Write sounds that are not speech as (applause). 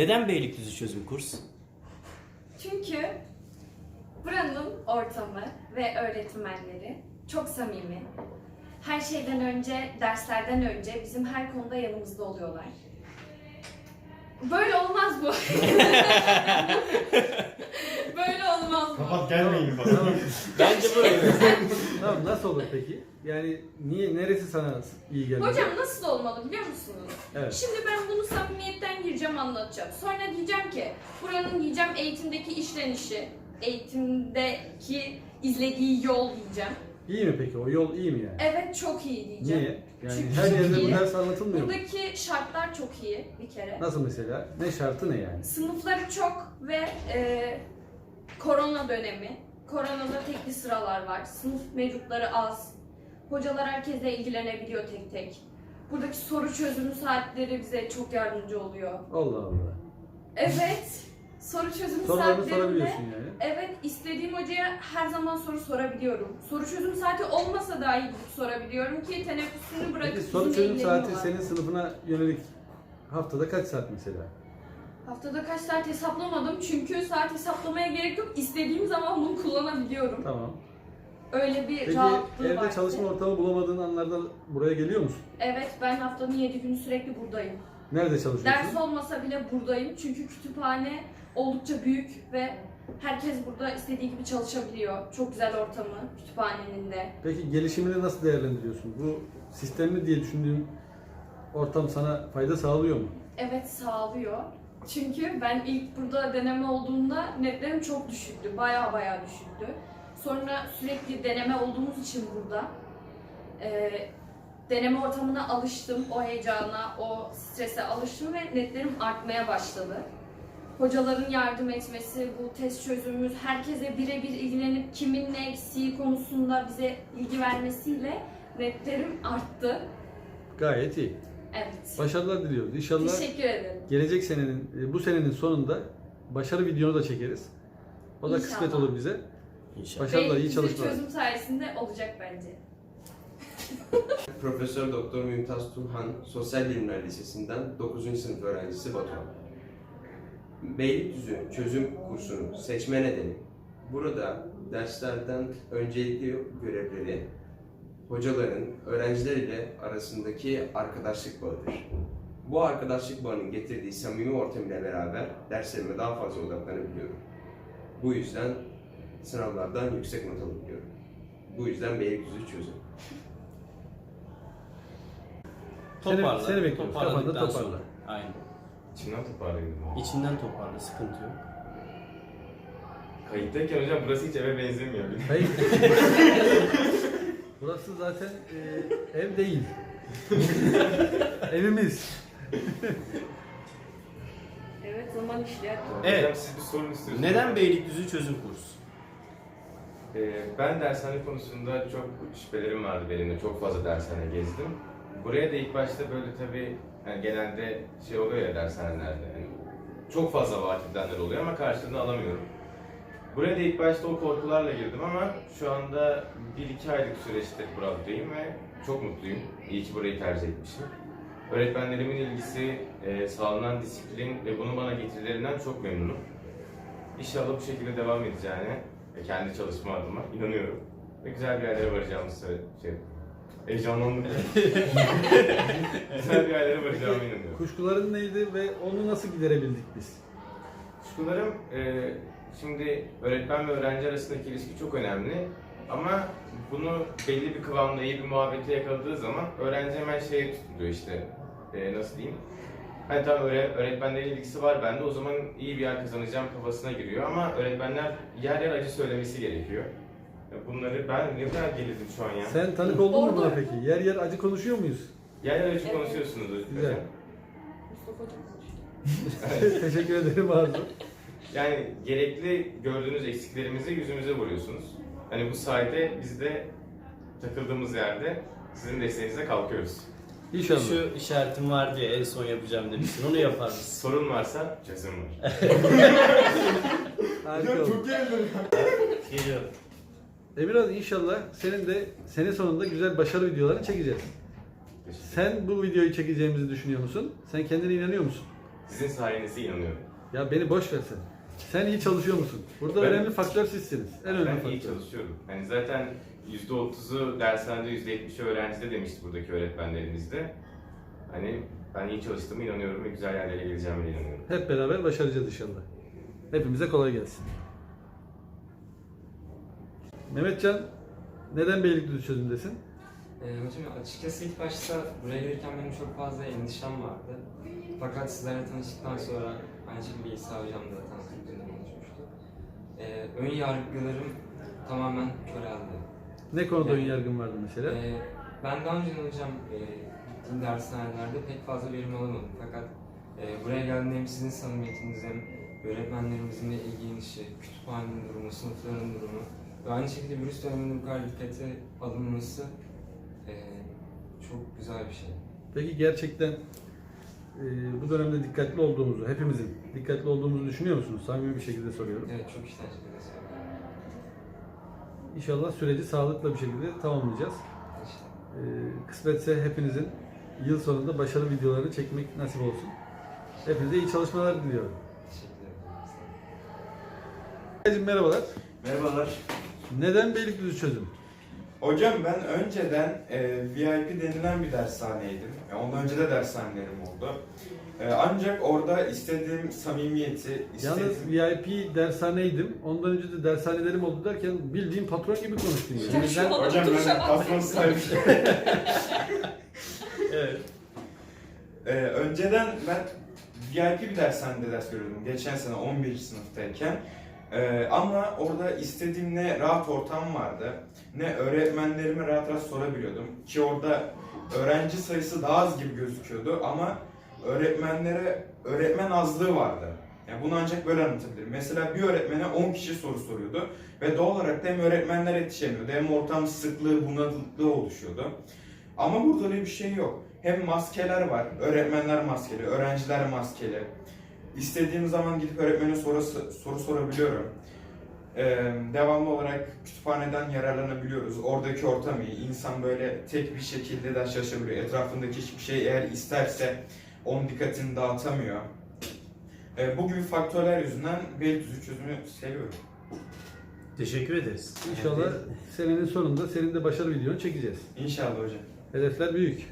Neden Beylikdüzü Çözüm Kurs? Çünkü buranın ortamı ve öğretmenleri çok samimi. Her şeyden önce, derslerden önce bizim her konuda yanımızda oluyorlar. Böyle olmaz bu. (laughs) Böyle olmaz bu. Kapat gelmeyin bak. Tamam. Bence böyle. tamam nasıl olur peki? Yani niye neresi sana iyi geldi? Hocam nasıl olmalı biliyor musunuz? Evet. Şimdi ben bunu samimiyetten gireceğim anlatacağım. Sonra diyeceğim ki buranın diyeceğim eğitimdeki işlenişi, eğitimdeki izlediği yol diyeceğim. İyi mi peki? O yol iyi mi yani? Evet çok iyi diyeceğim. Niye? Yani Çünkü her çok yerde bu iyi. ders anlatılmıyor mu? Buradaki şartlar çok iyi bir kere. Nasıl mesela? Ne şartı ne yani? Sınıfları çok ve e, korona dönemi. Koronada tekli sıralar var. Sınıf mevcutları az. Hocalar herkesle ilgilenebiliyor tek tek. Buradaki soru çözümü saatleri bize çok yardımcı oluyor. Allah Allah. Evet. Soru çözümü Sorularını saatlerinde sorabiliyorsun yani. Evet, istediğim hocaya her zaman soru sorabiliyorum. Soru çözüm saati olmasa dahi gidip sorabiliyorum ki teneffüsünü bırakıp Peki soru bizimle çözüm saati ilgileniyorlar. senin sınıfına yönelik haftada kaç saat mesela? Haftada kaç saat hesaplamadım çünkü saat hesaplamaya gerek yok. İstediğim zaman bunu kullanabiliyorum. Tamam. Öyle bir Peki rahatlığı evde var. çalışma ortamı bulamadığın anlarda buraya geliyor musun? Evet, ben haftanın 7 günü sürekli buradayım. Nerede çalışıyorsun? Ders olmasa bile buradayım çünkü kütüphane oldukça büyük ve herkes burada istediği gibi çalışabiliyor. Çok güzel ortamı kütüphanenin de. Peki gelişimini nasıl değerlendiriyorsun? Bu sistemli diye düşündüğün ortam sana fayda sağlıyor mu? Evet sağlıyor. Çünkü ben ilk burada deneme olduğunda netlerim çok düşüktü. Baya baya düşüktü. Sonra sürekli deneme olduğumuz için burada e, deneme ortamına alıştım. O heyecana, o strese alıştım ve netlerim artmaya başladı. Hocaların yardım etmesi, bu test çözümümüz, herkese birebir ilgilenip kimin ne eksiği konusunda bize ilgi vermesiyle netlerim arttı. Gayet iyi. Evet. Başarılar diliyoruz. İnşallah Teşekkür ederim. gelecek senenin, e, bu senenin sonunda başarı videonu da çekeriz. O da İnşallah. kısmet olur bize. İnşallah. Başarılar, iyi çalışmalar. çözüm sayesinde olacak bence. (laughs) Profesör Doktor Mümtaz Turhan Sosyal Bilimler Lisesi'nden 9. sınıf öğrencisi Batuhan. Beylikdüzü çözüm kursunu seçme nedeni burada derslerden öncelikli görevleri hocaların öğrenciler ile arasındaki arkadaşlık bağıdır. Bu arkadaşlık bağının getirdiği samimi ortam ile beraber derslerime daha fazla odaklanabiliyorum. Bu yüzden sınavlardan yüksek not alabiliyorum. Bu yüzden Beylikdüzü çözüm. Toparla. Seni- seni bekliyoruz. Kafanda sonra. toparla. Aynen. İçimden toparlayayım. İçinden toparla. Sıkıntı yok. Kayıttayken hocam burası hiç eve benzemiyor. (laughs) Hayır. Burası zaten e, ev değil. (laughs) Evimiz. Evet zaman işler. Evet. Hocam siz bir sorun istiyorsunuz. Neden Beylikdüzü Çözüm Kursu? Ee, ben dershane konusunda çok şüphelerim vardı benim. Çok fazla dershane gezdim. Buraya da ilk başta böyle tabii yani genelde şey oluyor ya dershanelerde. Yani çok fazla vaat edenler oluyor ama karşılığını alamıyorum. Buraya da ilk başta o korkularla girdim ama şu anda 1-2 aylık süreçte buradayım ve çok mutluyum. İyi ki burayı tercih etmişim. Öğretmenlerimin ilgisi, e, sağlanan disiplin ve bunu bana getirilerinden çok memnunum. İnşallah bu şekilde devam edeceğine ve kendi çalışma adıma inanıyorum. Ve güzel bir yerlere varacağımızı şey, heyecanlandım. (laughs) güzel bir yerlere varacağıma inanıyorum. Kuşkuların neydi ve onu nasıl giderebildik biz? Kuşkularım, e, şimdi öğretmen ve öğrenci arasındaki ilişki çok önemli. Ama bunu belli bir kıvamda iyi bir muhabbete yakaladığı zaman öğrenci hemen şeye tutuluyor işte, e, nasıl diyeyim? Hani tamam öyle öğretmenlerin ilgisi var bende o zaman iyi bir yer kazanacağım kafasına giriyor ama öğretmenler yer yer acı söylemesi gerekiyor. Bunları ben ne kadar gelirdim şu an ya. Sen tanık oldun mu buna peki? Yer yer acı konuşuyor muyuz? Yer yer acı Evet. konuşuyorsunuz Güzel. hocam. Mustafa çok konuşuyor. (laughs) Teşekkür ederim Arzu. Yani gerekli gördüğünüz eksiklerimizi yüzümüze vuruyorsunuz. Hani bu sayede biz de takıldığımız yerde sizin desteğinizle kalkıyoruz. İnşallah. Şu işaretim var diye en son yapacağım demiştin. Onu yapar mısın? Sorun varsa çözüm var. (laughs) Harika oldu. Geliyorum. Emirhan inşallah senin de sene sonunda güzel başarı videolarını çekeceğiz. Sen bu videoyu çekeceğimizi düşünüyor musun? Sen kendine inanıyor musun? Sizin sayenizde inanıyorum. Ya beni boş ver sen. Sen iyi çalışıyor musun? Burada Ben- önemli faktör sizsiniz. En önemli ben faktör. iyi çalışıyorum. Hani zaten %30'u dershanede %70'i öğrencide demişti buradaki öğretmenlerimiz de. Hani ben iyi çalıştığıma inanıyorum ve güzel yerlere geleceğime inanıyorum. Hep beraber başaracağız inşallah. Hepimize kolay gelsin. Mehmetcan, neden Beylikdüzü çözümdesin? Ee, hocam açıkçası ilk başta buraya gelirken benim çok fazla endişem vardı. Fakat sizlerle tanıştıktan sonra aynı şekilde İsa hocamla da ön yargılarım tamamen köreldi. Ne konuda Yani- ön yargın vardı mesela? Ee, ben daha önce hocam e, gittiğim dershanelerde pek fazla verim alamadım. Fakat e, buraya geldiğimde hem sizin samimiyetiniz hem öğretmenlerimizin de ilgilenişi, kütüphanenin durumu, sınıfların durumu ve aynı şekilde virüs döneminde bu kadar dikkate alınması e, çok güzel bir şey. Peki gerçekten e, bu dönemde dikkatli olduğumuzu, hepimizin dikkatli olduğumuzu düşünüyor musunuz? Samimi bir şekilde soruyorum. Evet çok işten şekilde. İnşallah süreci sağlıklı bir şekilde tamamlayacağız. İşte. E, kısmetse hepinizin yıl sonunda başarı videolarını çekmek nasip olsun. Hepinize iyi çalışmalar diliyorum. Teşekkür ederim. Hocam merhabalar. Merhabalar. Neden Beylikdüzü çözüm? Hocam ben önceden e, VIP denilen bir dershaneydim. E, ondan önce de dershanelerim oldu. E, ancak orada istediğim samimiyeti, Yalnız istediğim... VIP dershaneydim. Ondan önce de dershanelerim oldu derken bildiğin patron gibi konuştun yani. Şu an Hocam ben patron sahibi. (laughs) Evet. E, önceden ben VIP bir dershanede ders görüyordum. Geçen sene 11. sınıftayken. E, ama orada istediğim ne rahat ortam vardı, ne öğretmenlerime rahat rahat sorabiliyordum. Ki orada öğrenci sayısı daha az gibi gözüküyordu ama öğretmenlere öğretmen azlığı vardı. Yani bunu ancak böyle anlatabilirim. Mesela bir öğretmene 10 kişi soru soruyordu ve doğal olarak da hem öğretmenler yetişemiyordu hem ortam sıklığı, bunalılıklığı oluşuyordu. Ama burada öyle bir şey yok. Hem maskeler var, öğretmenler maskeli, öğrenciler maskeli. İstediğim zaman gidip öğretmene soru, soru sorabiliyorum. Ee, devamlı olarak kütüphaneden yararlanabiliyoruz. Oradaki ortam iyi. İnsan böyle tek bir şekilde ders çalışabiliyor. Etrafındaki hiçbir şey eğer isterse onun dikkatini dağıtamıyor. Ee, bu gibi faktörler yüzünden Beylikdüzü çözümü seviyorum. Teşekkür ederiz. İnşallah senenin sonunda senin de başarı videonu çekeceğiz. İnşallah hocam. Hedefler büyük.